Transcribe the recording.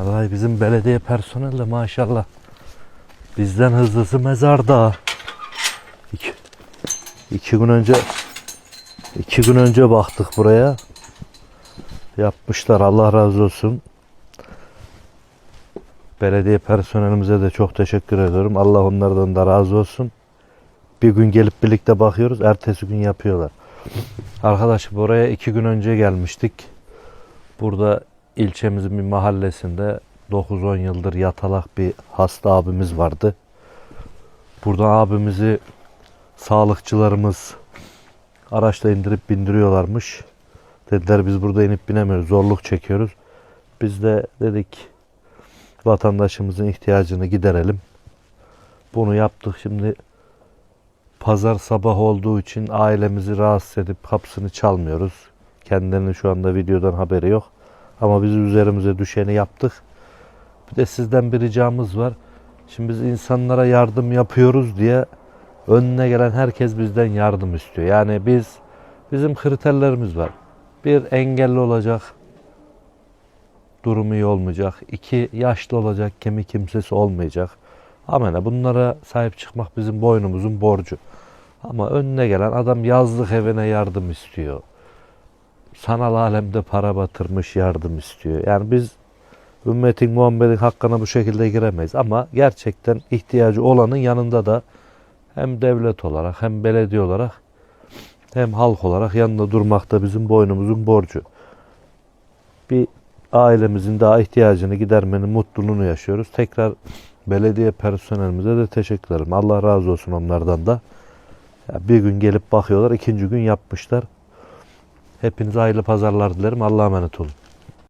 Vallahi bizim belediye personeli maşallah bizden hızlısı mezarda. İki, iki gün önce iki gün önce baktık buraya. Yapmışlar Allah razı olsun. Belediye personelimize de çok teşekkür ediyorum. Allah onlardan da razı olsun. Bir gün gelip birlikte bakıyoruz. Ertesi gün yapıyorlar. Arkadaş buraya iki gün önce gelmiştik. Burada ilçemizin bir mahallesinde 9-10 yıldır yatalak bir hasta abimiz vardı. Burada abimizi sağlıkçılarımız araçla indirip bindiriyorlarmış. Dediler biz burada inip binemiyoruz. Zorluk çekiyoruz. Biz de dedik vatandaşımızın ihtiyacını giderelim. Bunu yaptık. Şimdi pazar sabah olduğu için ailemizi rahatsız edip kapısını çalmıyoruz. Kendilerinin şu anda videodan haberi yok. Ama biz üzerimize düşeni yaptık. Bir de sizden bir ricamız var. Şimdi biz insanlara yardım yapıyoruz diye önüne gelen herkes bizden yardım istiyor. Yani biz bizim kriterlerimiz var. Bir engelli olacak, durumu iyi olmayacak. İki yaşlı olacak, kemik kimsesi olmayacak. Amene bunlara sahip çıkmak bizim boynumuzun borcu. Ama önüne gelen adam yazlık evine yardım istiyor. Sanal alemde para batırmış yardım istiyor. Yani biz ümmetin Muhammed'in hakkına bu şekilde giremeyiz. Ama gerçekten ihtiyacı olanın yanında da hem devlet olarak hem belediye olarak hem halk olarak yanında durmak da bizim boynumuzun borcu. Bir ailemizin daha ihtiyacını gidermenin mutluluğunu yaşıyoruz. Tekrar belediye personelimize de teşekkür ederim. Allah razı olsun onlardan da. Ya bir gün gelip bakıyorlar, ikinci gün yapmışlar. Hepinize hayırlı pazarlar dilerim. Allah'a emanet olun.